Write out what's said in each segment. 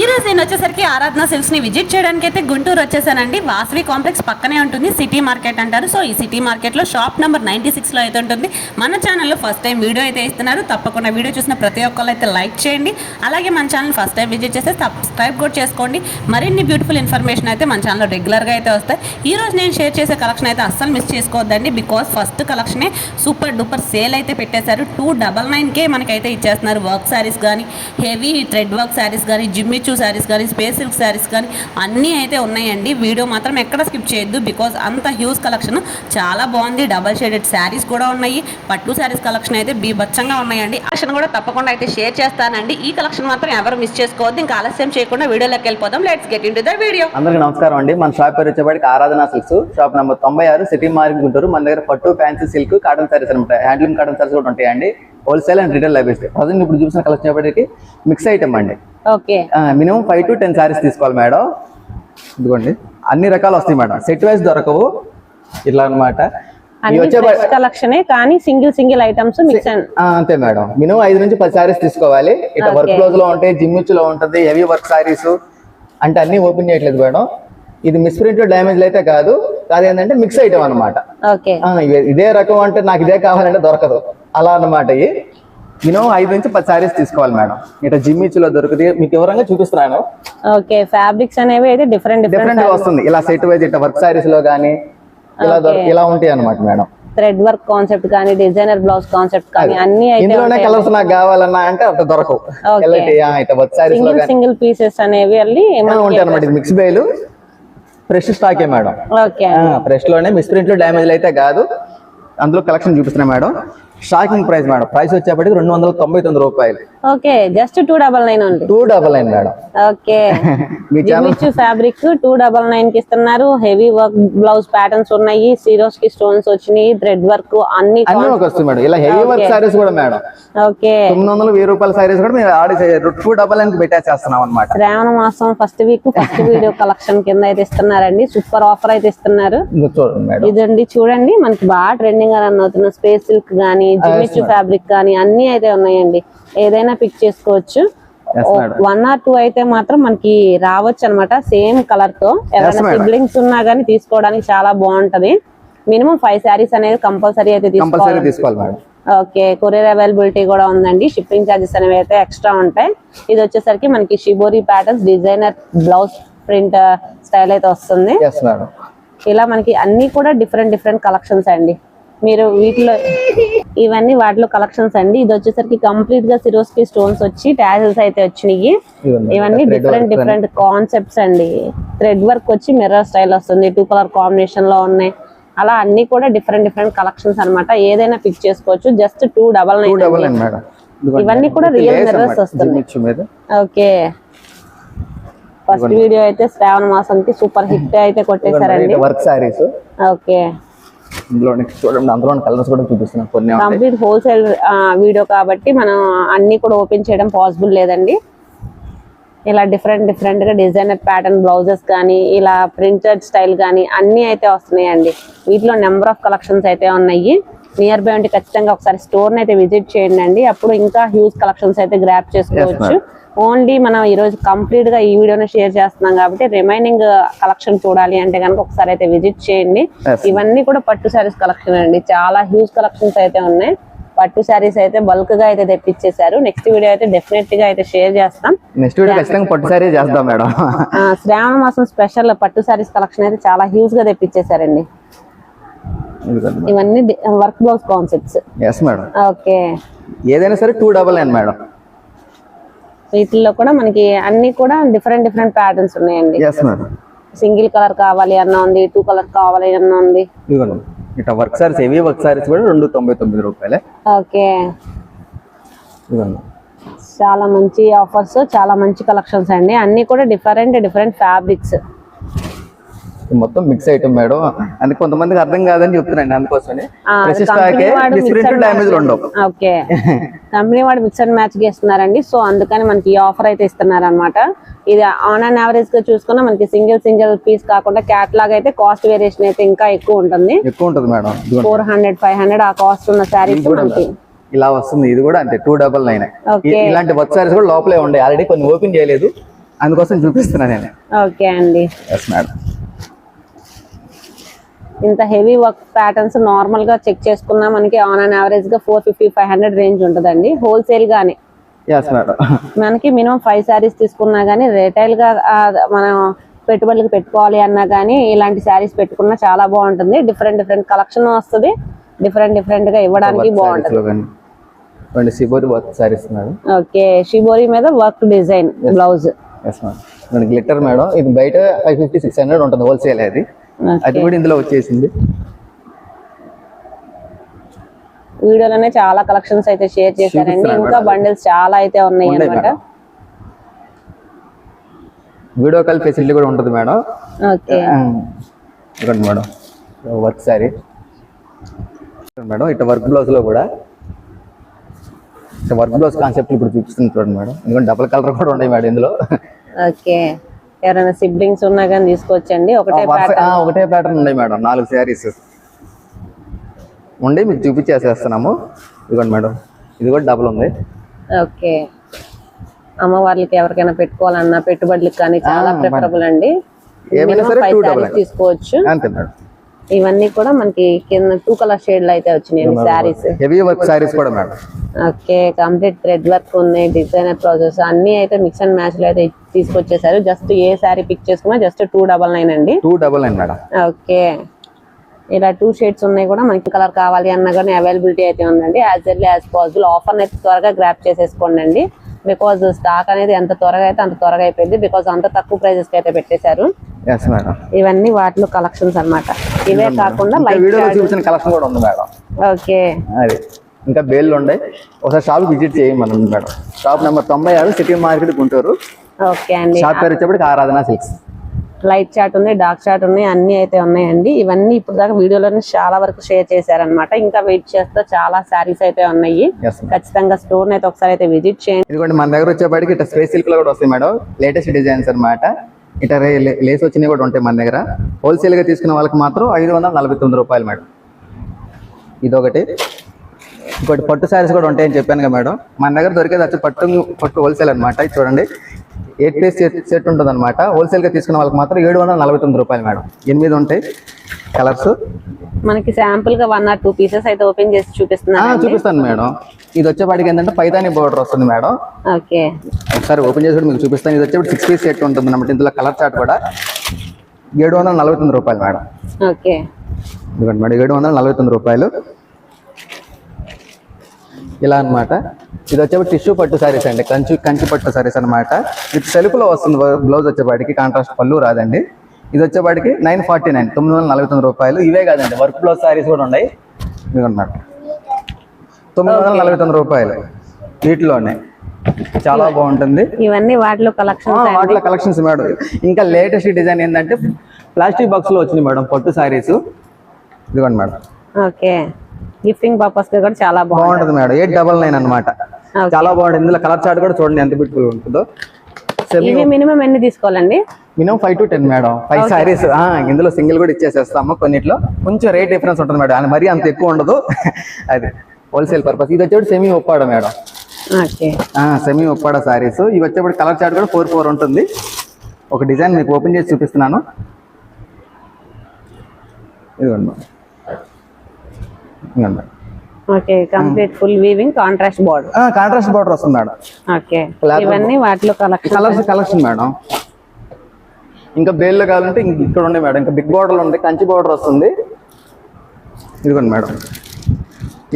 ఈ రోజు నేను వచ్చేసరికి ఆరాధన సెల్స్ని విజిట్ చేయడానికి అయితే గుంటూరు వచ్చేసానండి. వాసవి కాంప్లెక్స్ పక్కనే ఉంటుంది సిటీ మార్కెట్ అంటారు. సో ఈ సిటీ మార్కెట్లో షాప్ నెంబర్ నైన్టీ సిక్స్లో అయితే ఉంటుంది. మన ఛానల్లో ఫస్ట్ టైం వీడియో అయితే ఇస్తున్నారు. తప్పకుండా వీడియో చూసిన ప్రతి ఒక్కళ్ళు అయితే లైక్ చేయండి. అలాగే మన ఛానల్ ఫస్ట్ టైం విజిట్ చేస్తే సబ్స్క్రైబ్ కూడా చేసుకోండి. మరిన్ని బ్యూటిఫుల్ ఇన్ఫర్మేషన్ అయితే మన ఛానల్లో రెగ్యులర్గా అయితే వస్తాయి. ఈ రోజు నేను షేర్ చేసే కలెక్షన్ అయితే అస్సలు మిస్ చేసుకోవద్దండి. బికాస్ ఫస్ట్ కలెక్షనే సూపర్ డూపర్ సేల్ అయితే పెట్టేశారు. టూ డబల్ నైన్కే మనకైతే ఇచ్చేస్తున్నారు. వర్క్ శారీస్ కానీ హెవీ థ్రెడ్ వర్క్ శారీస్ కానీ పిచ్చు శారీస్ కానీ స్పేస్ సిల్క్ శారీస్ కానీ అన్నీ అయితే ఉన్నాయండి. వీడియో మాత్రం ఎక్కడ స్కిప్ చేయొద్దు బికాస్ అంత హ్యూజ్ కలెక్షన్ చాలా బాగుంది. డబల్ షేడెడ్ శారీస్ కూడా ఉన్నాయి. పట్టు శారీస్ కలెక్షన్ అయితే బీభత్సంగా ఉన్నాయండి. కలెక్షన్ కూడా తప్పకుండా అయితే షేర్ చేస్తానండి. ఈ కలెక్షన్ మాత్రం ఎవరు మిస్ చేసుకోవద్దు. ఇంకా ఆలస్యం చేయకుండా వీడియోలోకి వెళ్ళిపోదాం. Let's get into the video అందరికీ నమస్కారం అండి. మన షాప్ పేరు వచ్చేప్పటికి ఆరాధనా సిల్క్స్ షాప్ నెంబర్ తొంభై ఆరు సిటీ మార్కెట్ గుంటూరు. మన దగ్గర పట్టు ఫ్యాన్సీ సిల్క్ కాటన్ సారీస్ అనమాట హ్యాండ్లూమ్ కాటన్ సారీస్ కూడా ఉంటాయండి. హోల్సేల్ అండ్ రిటైల్ లభిస్తాయి. ప్రజెంట్ ఇప్పుడు చూసిన కలెక్షన్ వచ్చేప్పటికి మిక్స్ ఐటమ్ అండి. Minimum five to ten saris తీసుకోవాలి మేడం. ఇదిగోండి. అన్ని రకాలు వస్తాయి మేడం. సెట్ వైజ్ దొరకవు. ఇట్లా అనమాట కలెక్షన్ కానీ సింగిల్ సింగిల్ ఐటమ్స్ మిక్స్ అంతే మేడం. మినిమం ఐదు నుంచి పది సారీస్ తీసుకోవాలి. ఇట్లా వర్క్. క్లోజ్లో ఉంటాయి జిమ్లో ఉంటుంది హెవీ వర్క్ సారీస్ అంటే అన్ని ఓపెన్ చేయట్లేదు మేడం. ఇది మిస్ప్రింట్ డ్యామేజ్ అయితే కాదు. అదేంటంటే మిక్స్ ఐటమ్ అనమాట ఇదే రకం అంటే నాకు ఇదే కావాలంటే దొరకదు. అలా అన్నమాట మినిమం ఐదు నుంచి పది సారీస్ తీసుకోవాలి మేడం ఇట్లా జిమ్మిచ్లో దొరుకుతాయి మీకు వివరంగా చూపిస్తున్నాను ఓకే ఫ్యాబ్రిక్స్ అనేవి అయితే డిఫరెంట్ డిఫరెంట్ వస్తుంది. ఇలా సెట్ వైజ్ ఇట్లా వర్క్ సారీస్లో కానీ ఇలా ఇలా ఉంటాయి అనమాట మేడం థ్రెడ్ వర్క్ కాన్సెప్ట్ కానీ డిజైనర్ బ్లౌజ్ కాన్సెప్ట్ కానీ అన్ని ఇందులోనే కలర్స్ నాకు కావాలన్నా అంటే అంత దొరకవు. సింగిల్ సింగిల్ పీసెస్ అనేవి వెళ్ళి ఉంటాయి అనమాట మిక్స్ బేలు ఫ్రెష్ స్టాకే మేడం ఓకే. ఫ్రెష్లోనే మిస్ప్రింట్లో డ్యామేజ్ అయితే కాదు. అందులో కలెక్షన్ చూపిస్తున్నా madam shocking price madam. Price వచ్చేప్పటికి రెండు వందల తొంభై తొమ్మిది రూపాయలు. Okay just two double nine ఉంది two double nine madam okay జిమిచ్చు fabric two double నైన్కి ఇస్తున్నారు. హెవీ వర్క్ బ్లౌజ్ ప్యాటర్న్స్ ఉన్నాయి. సీరోస్కి స్టోన్స్ వచ్చినాయి. థ్రెడ్ వర్క్ అన్ని వస్తుంది మేడం ఇలా హెవీ వర్క్ సారీస్ కూడా మేడం ఓకే తొమ్మిది వందల వెయ్యి రూపాయల సారీస్ కూడా మీరు ఆడి టూ డబల్ నైన్ పెట్టేసేస్తున్నాం అనమాట శ్రావణ మాసం first week first video collection కింద అయితే ఇస్తున్నారండి. సూపర్ ఆఫర్ అయితే ఇస్తున్నారు. ఇదండి చూడండి. మనకి బాగా ట్రెండింగ్గా రన్ అవుతున్న స్పేస్ సిల్క్ గానీ జిమిచ్చు ఫ్యాబ్రిక్ గానీ అన్ని అయితే ఉన్నాయండి. ఏదైనా పిక్ చేసుకోవచ్చు. వన్ ఆర్ టూ అయితే మాత్రం మనకి రావచ్చు అనమాట సేమ్ కలర్తో. ఎవరైనా. సిబ్లింగ్స్ ఉన్నా గానీ తీసుకోవడానికి చాలా బాగుంటది. మినిమం ఫైవ్ శారీస్ అనేది కంపల్సరీ అయితే తీసుకోవాలి. ఓకే కొరియర్ అవైలబిలిటీ కూడా ఉందండి. షిప్పింగ్ ఛార్జెస్ అనేవి అయితే ఎక్స్ట్రా ఉంటాయి. ఇది వచ్చేసరికి మనకి shibori patterns designer blouse print style అయితే వస్తుంది. ఇలా మనకి అన్ని కూడా డిఫరెంట్ డిఫరెంట్ కలెక్షన్స్ అండి. మీరు వీటిలో ఇవన్నీ వాటిలో కలెక్షన్స్ అండి. ఇది వచ్చేసరికి కంప్లీట్గా సిరోస్కి స్టోన్స్ వచ్చి టాజల్స్ అయితే వచ్చినాయి. ఇవన్నీ డిఫరెంట్ డిఫరెంట్ కాన్సెప్ట్స్ అండి. థ్రెడ్ వర్క్ వచ్చి మిర్రర్ స్టైల్ వస్తుంది. టూ కలర్ కాంబినేషన్లో ఉన్నాయి. అలా అన్ని కూడా డిఫరెంట్ డిఫరెంట్ కలెక్షన్స్ అన్నమాట. ఏదైనా పిక్ చేసుకోవచ్చు. జస్ట్ టూ డబల్ నైన్ ఇవన్నీ కూడా real mirrors వస్తున్నాయి. ఓకే. ఫస్ట్ వీడియో అయితే శ్రావణ మాసంకి సూపర్ హిట్ అయితే కొట్టేశారండి. Work saris okay. ఇందులో చూడండి అందులో కలర్స్ కూడా చూపిస్తున్నాం కొన్ని కంప్లీట్ హోల్సేల్ వీడియో కాబట్టి మనం అన్ని కూడా ఓపెన్ చేయడం పాసిబుల్ లేదండి. ఇలా డిఫరెంట్ డిఫరెంట్గా డిజైనర్ ప్యాటర్న్ బ్లౌజెస్ కానీ ఇలా ప్రింటెడ్ స్టైల్ కానీ అన్ని అయితే వస్తున్నాయండి. వీటిలో నెంబర్ ఆఫ్ కలెక్షన్స్ అయితే ఉన్నాయి. నియర్ బై ఉంటే ఖచ్చితంగా ఒకసారి స్టోర్ అయితే విజిట్ చేయండి అండి. అప్పుడు ఇంకా హ్యూజ్ కలెక్షన్స్ అయితే గ్రాప్ చేసుకోవచ్చు. ఓన్లీ మనం ఈ రోజు కంప్లీట్గా ఈ వీడియోని షేర్ చేస్తున్నాం కాబట్టి రిమైనింగ్ కలెక్షన్ చూడాలి అంటే కనుక ఒకసారి అయితే విజిట్ చేయండి. ఇవన్నీ కూడా పట్టు శారీస్ కలెక్షన్ అండి. చాలా హ్యూజ్ కలెక్షన్స్ అయితే ఉన్నాయి. పట్టు శారీస్ అయితే బల్క్గా అయితే తెప్పించేశారు. నెక్స్ట్ వీడియో అయితే డెఫినెట్గా అయితే షేర్ చేస్తాం. నెక్స్ట్ వీడియో ఖచ్చితంగా పట్టు సారీ చేద్దాం మేడం ఆ, శ్రావణ మాసం స్పెషల్ పట్టు శారీస్ కలెక్షన్ అయితే చాలా హ్యూజ్గా తెప్పించేశారండి. ఇవన్నీ work blouse concepts yes madam. Okay. ఏదైనా సరే టూ డబల్ నైన్ మేడం. వీటిల్లో కూడా మనకి అన్ని కూడా డిఫరెంట్ డిఫరెంట్ ప్యాటర్న్స్ ఉన్నాయండి. Yes madam. సింగిల్ కలర్ కావాలి అన్న ఉంది టూ కలర్ కావాలి అన్న ఉంది. ఇట్లా work saris heavy work saris కూడా రెండు తొంభై తొమ్మిది రూపాయలే. ఓకే. చాలా మంచి ఆఫర్స్ చాలా మంచి కలెక్షన్స్ అండి. అన్ని కూడా డిఫరెంట్ డిఫరెంట్ ఫ్యాబ్రిక్స్ మొత్తం మిక్స్ ఐటమ్ మేడం. అందుకే కొంతమందికి అర్థం కాదని చెప్తున్నాను అందుకోసమే ఉండవు ఓకే. కంపెనీ వాడు మిక్సర్ మ్యాచ్ ఇస్తున్నారండి సో అందుకని మనకి ఈ ఆఫర్ అయితే ఇస్తున్నారు అనమాట ఇది ఆన్ అండ్ యావరేజ్గా చూసుకున్నా మనకి సింగిల్ సింగిల్ పీస్ కాకుండా క్యాట్లాగ్ అయితే కాస్ట్ వేరియేషన్ అయితే ఇంకా ఎక్కువ ఉంటుంది. ఎక్కువ ఉంటుంది madam. Four hundred five hundred ఆ కాస్ట్ ఉన్న శారీస్ మనకి. ఇలా వస్తుంది. ఇది కూడా అంతే టూ డబల్ నైన్. ఇలాంటి వర్క్ సారీస్ కూడా లోపలే ఉండే. ఆల్రెడీ కొన్ని ఓపెన్ చేయలేదు. అందుకోసం చూపిస్తున్నాను నేను. ఓకే అండి. ఎస్ మేడం ఇంత హెవీ వర్క్ ప్యాటర్న్స్ నార్మల్గా చెక్ చేసుకున్నా మనకి ఆన్ అండ్ యావరేజ్గా four fifty five hundred range ఉంటుందండి. హోల్సేల్ గానే. ఎస్ మేడం మనకి మినిమం ఫైవ్ శారీస్ తీసుకున్నా కానీ రిటైల్గా ఆ, మనం పెట్టుబడులకు పెట్టుకోవాలి అన్నా కానీ ఇలాంటి శారీస్ పెట్టుకున్నా చాలా బాగుంటుంది. డిఫరెంట్ డిఫరెంట్ కలెక్షన్ వస్తుంది. డిఫరెంట్ డిఫరెంట్గా ఇవ్వడానికి బాగుంటుంది. వర్క్ సారీస్ ఓకే షిబోరి మీద work design blouse glitter madam ఇది బయట ఫైవ్ ఫిఫ్టీ సిక్స్ హండ్రెడ్ ఉంటుంది హోల్సేల్ అది. అది కూడా ఇందులో వచ్చేసింది. వీడియోలోనే చాలా కలెక్షన్స్ అయితే షేర్ చేశారండి. ఇంకా. బండిల్స్ చాలా అయితే ఉన్నాయి అనమాట వీడియో కాల్ ఫెసిలిటీ కూడా ఉంటుంది madam. Okay. Madam. Work sari madam ఇట్లా వర్క్ బ్లౌజ్లో కూడా. వర్క్ బ్లౌజ్ కాన్సెప్ట్ ఇప్పుడు చూపిస్తుంది చూడండి మేడం. ఎందుకంటే డబుల్ కలర్ కూడా ఉన్నాయి మేడం ఇందులో. ఓకే. ఎవరైనా సిబ్లింగ్స్ ఉన్నా కానీ తీసుకొచ్చండి ఒకటే ప్యాటర్న్ ఒకటే ప్యాటర్న్ ఉన్నాయి మేడం. నాలుగు శారీస్. ఉండి మీకు చూపించేసేస్తున్నాము. ఇదిగోండి మేడం. ఇది కూడా డబుల్ ఉంది. ఓకే. అమ్మవార్లకి ఎవరికైనా పెట్టుకోవాలన్నా పెట్టుబడులకు కానీ చాలా ప్రిఫరబుల్ అండి. ఏమైనా సరే తీసుకోవచ్చు. అంతే మేడం. ఇవన్నీ కూడా మనకి కింద టూ కలర్ షేడ్లో అయితే వచ్చినాయి శారీస్ హెవీ వర్క్ శారీస్ కూడా madam okay complete thread work ఉన్నాయి డిజైనర్ ప్రాసెస్ అన్ని అయితే మిక్స్ అండ్ మ్యాచ్లో అయితే తీసుకొచ్చేసారు. జస్ట్ ఏ శారీ పిక్ చేసుకున్నా జస్ట్ టూ డబల్ నైన్ అండి. Two double nine madam okay. ఇలా టూ షేడ్స్ ఉన్నాయి కూడా మనకి కలర్ కావాలి అన్నా కానీ అవైలబిలిటీ అయితే ఉందండి. As early as possible offer అయితే త్వరగా గ్రాప్ చేసేసుకోండి అండి బికాజ్ స్టాక్ అనేది ఎంత త్వరగా అయితే అంత త్వరగా అయిపోయింది. బికాజ్ అంత తక్కువ ప్రైజెస్కి అయితే పెట్టేశారు. ఇవన్నీ వాటిలో కలెక్షన్స్ అన్నమాట. ఇవే కాకుండా లైట్ వీడియోలో చూపించిన కలెక్షన్ కూడా ఉంది మేడం. ఓకే. అది. ఇంకా బేళ్ళు ఉన్నాయి ఒకసారి షాప్ విజిట్ చేయమని మేడం. షాప్ నెంబర్ తొంభై ఆరు సిటీ మార్కెట్ గుంటూరు. ఓకే అండి. షాప్ పేరు వచ్చేప్పటికి ఆరాధన సిల్క్స్ లైట్ చాట్ ఉంది డార్క్ చాట్ ఉన్నాయి అన్ని అయితే ఉన్నాయండి. ఇవన్నీ ఇప్పుడు దాకా వీడియోలోనే చాలా వరకు షేర్ చేశారనమాట ఇంకా వెయిట్ చేస్తే చాలా శారీస్ అయితే ఉన్నాయి. ఖచ్చితంగా స్టోర్ అయితే ఒకసారి అయితే విజిట్ చేయండి. ఇదిగోండి మన దగ్గర వచ్చేప్పటికి ఇట్లా స్పేస్ సిల్క్లో కూడా వస్తాయి మేడం. లేటెస్ట్ డిజైన్స్ అన్నమాట. లే- లేస్ వచ్చినవి కూడా ఉంటాయి మన దగ్గర. హోల్సేల్గా తీసుకున్న వాళ్ళకి మాత్రం ఐదు వందల నలభై తొమ్మిది రూపాయలు మేడం. ఇదొకటి. ఇంకోటి పట్టు శారీస్ కూడా ఉంటాయని చెప్పాను కదా మేడం. మన దగ్గర దొరికేది వచ్చి పట్టు పట్టు హోల్సేల్ అనమాట ఇది చూడండి. ఎయిట్ పీస్ సెట్ ఉంటుంది అనమాట హోల్సేల్గా తీసుకున్న వాళ్ళకి మాత్రం ఏడు వందల నలభై తొమ్మిది రూపాయలు మేడం. ఎనిమిది ఉంటాయి. కలర్స్ మనకి శాంపుల్గా వన్ ఆర్ టూ పీసెస్ అయితే ఓపెన్ చేసి చూపిస్తున్నాను చూపిస్తాను మేడం. ఇది వచ్చేపాటికి ఏంటంటే పైతాని బోర్డర్ వస్తుంది మేడం. ఓకే. ఒకసారి ఓపెన్ చేసి మీకు చూపిస్తాను. ఇది వచ్చేప్పుడు సిక్స్ పీస్ సెట్ ఉంటుంది అన్నమాట. ఇందులో కలర్ చార్ట్ కూడా ఏడు వందల నలభై తొమ్మిది రూపాయలు మేడం. ఓకే. ఇదిగోండి మేడం ఏడు వందల నలభై తొమ్మిది రూపాయలు. ఇలా అన్నమాట. ఇది వచ్చేప్పుడు టిష్యూ పట్టు సారీస్ అండి. కంచి కంచి పట్టు సారీస్ అన్నమాట. ఇది సెల్ఫ్లో వస్తుంది బ్లౌజ్ వచ్చేపాటికి కాంట్రాస్ట్ పళ్ళు రాదండి. ఇది వచ్చేపాటికి నైన్ ఫార్టీ నైన్ తొమ్మిది వందల నలభై తొమ్మిది రూపాయలు. ఇవే కాదండి వర్క్ బ్లౌజ్ సారీస్ కూడా ఉన్నాయి. ఇదిగోండి మేడం. తొమ్మిది వందల నలభై తొమ్మిది రూపాయలు. వీటిలోనే. చాలా బాగుంటుంది. ఇవన్నీ వాటిలో ఆ, కలెక్షన్స్ వాటిలో కలెక్షన్స్ మేడం. ఇంకా లేటెస్ట్ డిజైన్ ఏంటంటే ప్లాస్టిక్ బాక్స్లో వచ్చింది మేడం పట్టు సారీస్ ఇదిగోండి మేడం. ఓకే. గిఫ్టింగ్ పర్పస్ కూడా చాలా బాగుంటది. మేడం. ఎయిట్ డబల్ నైన్ అనమాట చాలా బాగుంటుంది. ఇందులో కలర్ చార్ట్ కూడా చూడండి ఎంత బ్యూటిఫుల్ ఉంటుందో. ఇవి మినిమం ఎన్ని తీసుకోవాలండి? Minimum five to ten madam. Five saris ఇందులో సింగిల్ కూడా ఇచ్చేసేస్తాము కొన్నిట్లో. కొంచెం రేట్ డిఫరెన్స్ ఉంటుంది మేడం. మరీ అంత ఎక్కువ ఉండదు. అది. హోల్సేల్ పర్పస్ ఇది వచ్చేప్పుడు semi Uppada madam. Semi Uppada saris ఇవి వచ్చేప్పుడు కలర్ చార్ట్ కూడా ఫోర్ ఫోర్ ఉంటుంది. ఒక డిజైన్ మీకు ఓపెన్ చేసి చూపిస్తున్నాను. ఇదిగోండి. ఇదిగోండి. Okay complete full weaving contrast border contrast border వస్తుంది మేడం. ఓకే. ఇవన్నీ వాటిలో కలెక్షన్ కలర్స్ కలెక్షన్ మేడం. ఇంకా బేల్లో కావాలంటే ఇంక ఇక్కడ ఉన్నాయి మేడం. ఇంకా బిగ్ బార్డర్ ఉంది కంచి బార్డర్ వస్తుంది. ఇదిగోండి మేడం.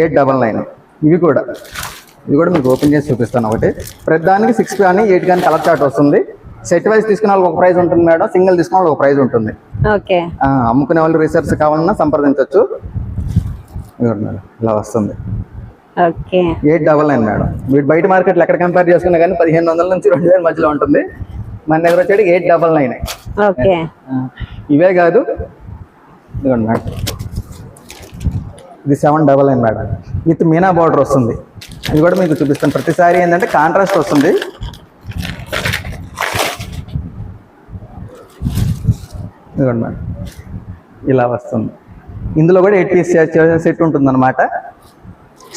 Eight double nine. ఇవి కూడా. ఇవి కూడా మీకు ఓపెన్ చేసి చూపిస్తాను ఒకటి. ప్రతిదానికి సిక్స్ కానీ ఎయిట్ కానీ కలర్ చార్ట్ వస్తుంది. సెట్ వైజ్ తీసుకున్న వాళ్ళకి ఒక ప్రైస్ ఉంటుంది మేడం. సింగిల్ తీసుకున్న వాళ్ళకి ఒక ప్రైస్ ఉంటుంది. ఓకే. అమ్ముకునే వాళ్ళు రీసెర్చ్ కావాలన్నా సంప్రదించవచ్చు ఇలా వస్తుంది. Eight double nine madam. మీరు బయట మార్కెట్లో ఎక్కడ కంపేర్ చేసుకున్నా కానీ పదిహేను వందల నుంచి రెండు వేల మధ్యలో ఉంటుంది. మన దగ్గర వచ్చేది ఎయిట్ డబల్ నైన్. ఓకే. ఇవే కాదు. ఇదిగోండి మేడం. ఇది seven double nine madam with meena border వస్తుంది. ఇది కూడా మీకు చూపిస్తాను. ప్రతిసారి ఏంటంటే కాంట్రాస్ట్ వస్తుంది. ఇదిగోండి మేడం ఇలా వస్తుంది. ఇందులో కూడా ఎయిట్ పీస్ సెట్ ఉంటుంది అనమాట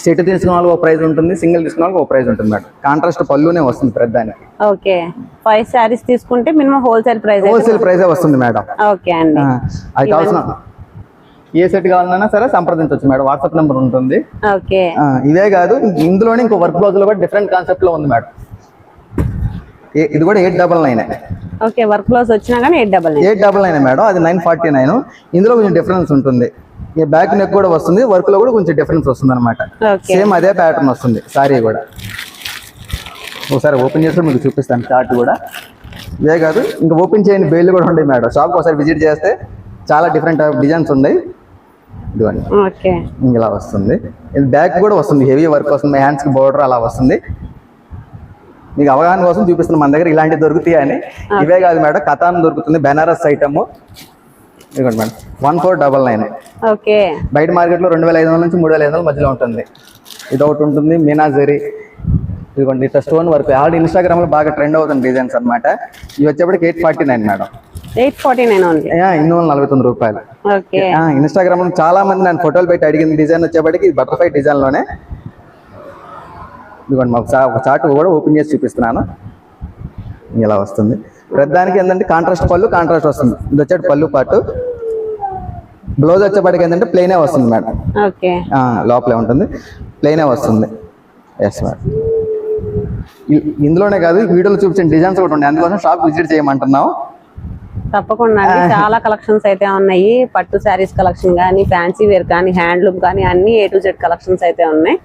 సెట్ తీసుకున్న వాళ్ళకి ఒక ప్రైస్ ఉంటుంది సింగిల్ తీసుకున్న వాళ్ళకి ఒక ప్రైస్ ఉంటుంది మేడం కాంట్రాస్ట్ పళ్ళునే వస్తుంది ప్రధానికి ఓకే. ఫైవ్ శారీస్ తీసుకుంటే మినిమం హోల్సేల్ ప్రైస్ హోల్సేల్ ప్రైసే వస్తుంది మేడం ఓకే అండి. అది కావాల్సిన ఏ సెట్ కావాలన్నా సరే సంప్రదించవచ్చు మేడం. వాట్సాప్ నెంబర్ ఉంటుంది. ఇవే కాదు ఇందులోనే ఇంకో వర్క్ బ్లౌజ్లో కూడా డిఫరెంట్ కాన్సెప్ట్లో ఉంది మేడం. ఇది కూడా eight double nine okay work blouse వచ్చినా కానీ eight double eight double nine madam. అది నైన్ ఫార్టీ నైన్ ఇందులో కొంచెం డిఫరెన్స్ ఉంటుంది. ఈ బ్యాక్ నెక్ కూడా వస్తుంది. వర్క్లో కూడా కొంచెం డిఫరెన్స్ వస్తుంది అనమాట సేమ్ అదే ప్యాటర్న్ వస్తుంది. సారీ కూడా. ఒకసారి ఓపెన్ చేస్తే మీకు చూపిస్తాను చార్ట్ కూడా. ఇదే కాదు ఇంకా ఓపెన్ చేయని బేళ్ళు కూడా ఉంటాయి మేడం. షాప్ ఒకసారి విజిట్ చేస్తే చాలా డిఫరెంట్ డిజైన్స్ ఉన్నాయి. ఇదిగోండి. ఇలా వస్తుంది. ఇది బ్యాక్ కూడా వస్తుంది. హెవీ వర్క్ వస్తుంది. హ్యాండ్స్కి బోర్డర్ అలా వస్తుంది. మీకు అవగాహన కోసం చూపిస్తున్నాం మన దగ్గర ఇలాంటివి దొరుకుతాయి అని? ఇవే కాదు మేడం. కథాన్ దొరుకుతుంది. బెనారస్ ఐటమ్. ఇదిగోండి madam. One four double nine okay. బయట మార్కెట్లో రెండు వేల ఐదు వందల నుంచి మూడు వేల ఐదు వందల మధ్యలో ఉంటుంది. ఇది ఒకటి ఉంటుంది. మీనాజరీ. ఇదిగోండి. ఇట్లా స్టోన్ వర్క్. ఆల్రెడీ ఇన్స్టాగ్రామ్లో బాగా ట్రెండ్ అవుతుంది డిజైన్స్ అన్నమాట. ఇవి వచ్చేప్పటికి eight forty nine madam. Eight forty nine only. ఎనిమిది వందల నలభై తొమ్మిది రూపాయలు. ఓకే. ఇన్స్టాగ్రామ్లో చాలా మంది నేను ఫోటోలు పెట్టి అడిగిన డిజైన్ వచ్చేప్పటికి బటర్ఫ్లై డిజైన్లోనే ఇదిగోండి మాకు ఒక చార్ట్ కూడా ఓపెన్ చేసి చూపిస్తున్నాను. ఇలా వస్తుంది. ప్రధానికి ఏంటంటే కాంట్రాస్ట్ పళ్ళు కాంట్రాస్ట్ వస్తుంది. ఇది వచ్చేటి పళ్ళు పాటు. బ్లౌజ్ వచ్చేప్పటికి ఏంటంటే ప్లెయినే వస్తుంది మేడం లోపలే ఉంటుంది. ప్లెయినే వస్తుంది. ఎస్ మేడం ఇందులోనే కాదు వీడియోలో చూపించిన డిజైన్స్ కూడా ఉన్నాయి. అందుకోసం షాప్ విజిట్ చేయమంటున్నాం తప్పకుండా చాలా కలెక్షన్స్ అయితే ఉన్నాయి. పట్టు శారీస్ కలెక్షన్ కానీ ఫ్యాన్సీ వేర్ కానీ హ్యాండ్లూమ్ కానీ అన్ని ఏ టు జెడ్ కలెక్షన్స్ అయితే ఉన్నాయి.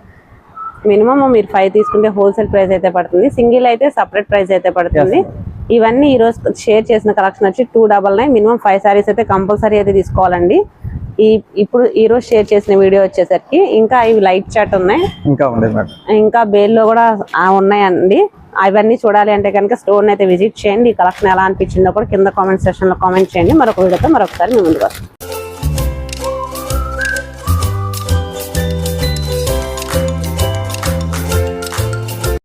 మినిమం మీరు ఫైవ్ తీసుకుంటే హోల్సేల్ ప్రైస్ అయితే పడుతుంది. సింగిల్ అయితే సపరేట్ ప్రైస్ అయితే పడుతుంది. ఇవన్నీ ఈ రోజు షేర్ చేసిన కలెక్షన్ వచ్చి two double nine minimum five saris అయితే కంపల్సరీ అయితే తీసుకోవాలండి. ఈ ఇప్పుడు ఈ రోజు షేర్ చేసిన వీడియో వచ్చేసరికి ఇంకా ఇవి లైట్ చాట్ ఉన్నాయి. ఇంకా ఇంకా బేల్లో కూడా ఉన్నాయండి. అవన్నీ చూడాలి అంటే కనుక స్టోర్ అయితే విజిట్ చేయండి. ఈ కలెక్షన్ ఎలా అనిపించిందో కూడా కింద కామెంట్ సెషన్లో కామెంట్ చేయండి. మరొక వీడియోతో మరొకసారి మేము ముందుకు వస్తాం.